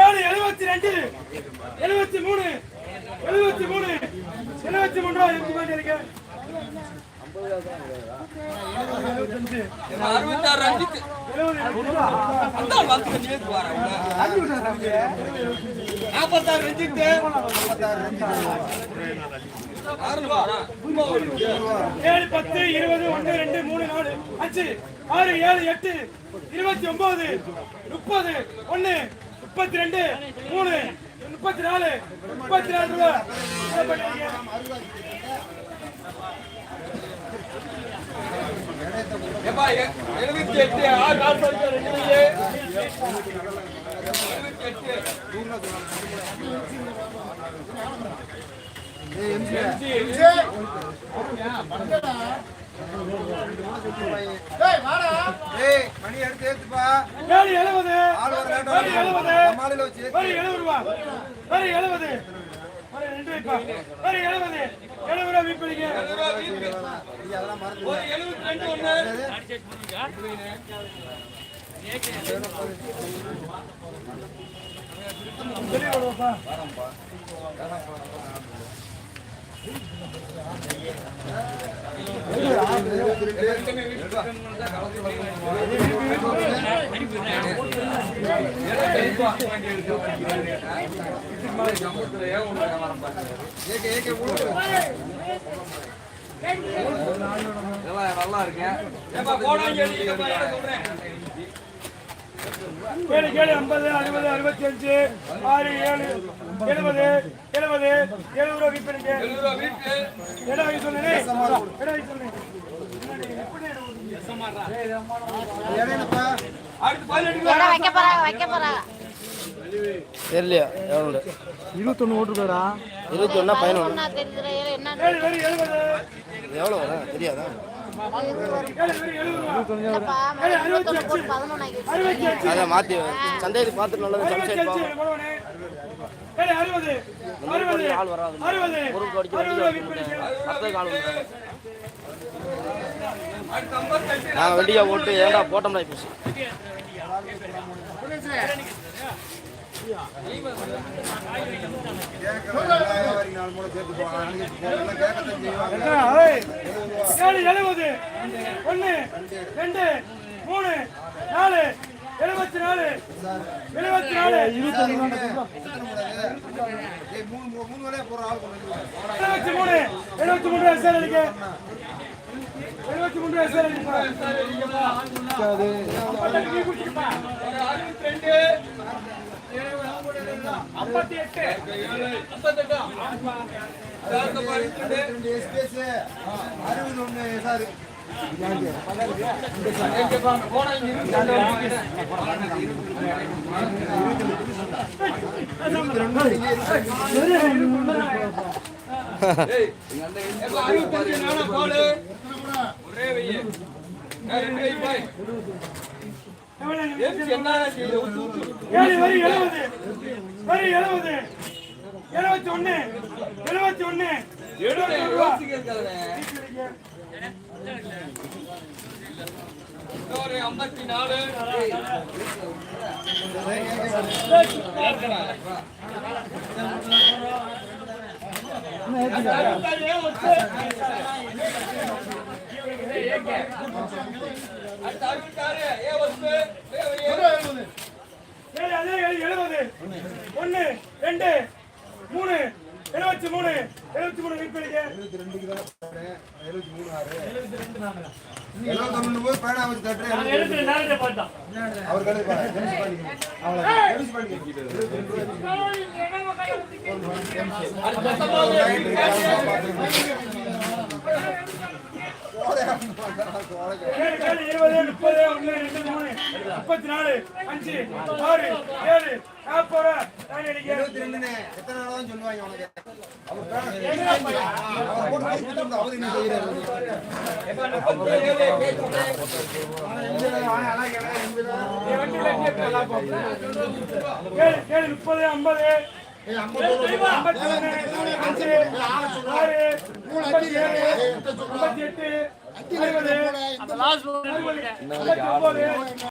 ஏழு எழுபத்தி ரெண்டு எழுபத்தி மூணு எழுபத்தி மூணு எழுபத்தி மூணு ரூபா மாதிரி இருக்கு அறுபத்தாறு ரஞ்சித் அந்த வந்து நேத்து வரேன் நாற்பத்தாறு ரஞ்சித் ஏழு பத்து இருபது ஒன்று ரெண்டு மூணு நாலு. அஞ்சு ஆறு ஏழு எட்டு இருபத்தி ஒன்பது முப்பது ஒன்று முப்பத்தி ரெண்டு மூணு முப்பத்தி நாலு முப்பத்தி நாலு ரூபா என்ன பண்ணுறீங்க ஏப்பா எழுபத்தி எட்டு ஆறு நாள் எழுபத்தி எட்டு மணி எடுத்து ஏத்துப்பா. எழுபது எழுபது மாலையில வச்சு எழுபது ரூபா எழுபது வரி ரெண்டு வைப்பா வரி எழுபது எழுபது ரூபா வீப்படிங்க ஒரு எழுபத்தி ரெண்டு ஒண்ணு நல்லா இருக்கேன் ஏழு ஏழு ஐம்பது அறுபது அறுபத்தி அஞ்சு ஆறு ஏழு எழுபது எழுபது எழுபது ரூபா வீட்டு எழுபது ரூபா வீட்டு என்ன வாங்கி சொன்னேனே சொன்னேன் தெரியலையா எவ்வளோ இருபத்தொன்னு ஓட்டுருக்காரா? இருபத்தி ஒன்றா பதினொன்று எவ்வளோ வரும் தெரியாதா? இருபத்தொன்னு அதை மாற்றி நல்லது சம்சைட் ஆள் வராது அடுத்த கால் நாங்கள் வெண்டிக்கா போட்டு ஏன்டா போட்டோம்னா இப்போ ஏழு எழுபது ஒன்று ரெண்டு மூணு நாலு எழுபத்தி நாலு எழுபத்தி நாலு எத்தனை மூணு ஏய், மூணு எழுபத்தி மூணு எழுபத்தி மூணு ரூபா சார் அடிக்க ஐம்பத்தி எட்டு ஐம்பத்தெட்டு அறுபது ஒண்ணு சார் அறுபத்தஞ்சு எழுபத்தி ஒண்ணு எழுபத்தி ஒண்ணு ஐம்பத்தி நாலு அடுத்து அறுபத்தாறு ஏ வஸ்து ஏ வைய. ஏழு அதே ஏழு எழுபது. ஒண்ணு ரெண்டு மூணு எழுபத்தி மூணு. எழுபத்தி மூணு வீப்படிங்க எழுபத்தி ரெண்டுக்கு தான். எழுபத்தி மூணு ஆறு எழுபத்தொன்னு போய் பேனா வச்சு தட்டுறேன் அவர் கழுது பாரு கழிச்சு பண்ணிக்கணும் அவ்வளோ கழிச்சு பண்ணிக்கணும் ஏழு இருபது முப்பது ஒன்று ரெண்டு மூணு முப்பத்தி நாலு அஞ்சு ஆறு ஏழு நாற்பது இருபத்தி எத்தனை நாள் தான் சொல்லுவாங்க உனக்கு முப்பது ஐம்பது ஐம்பத்தி எட்டு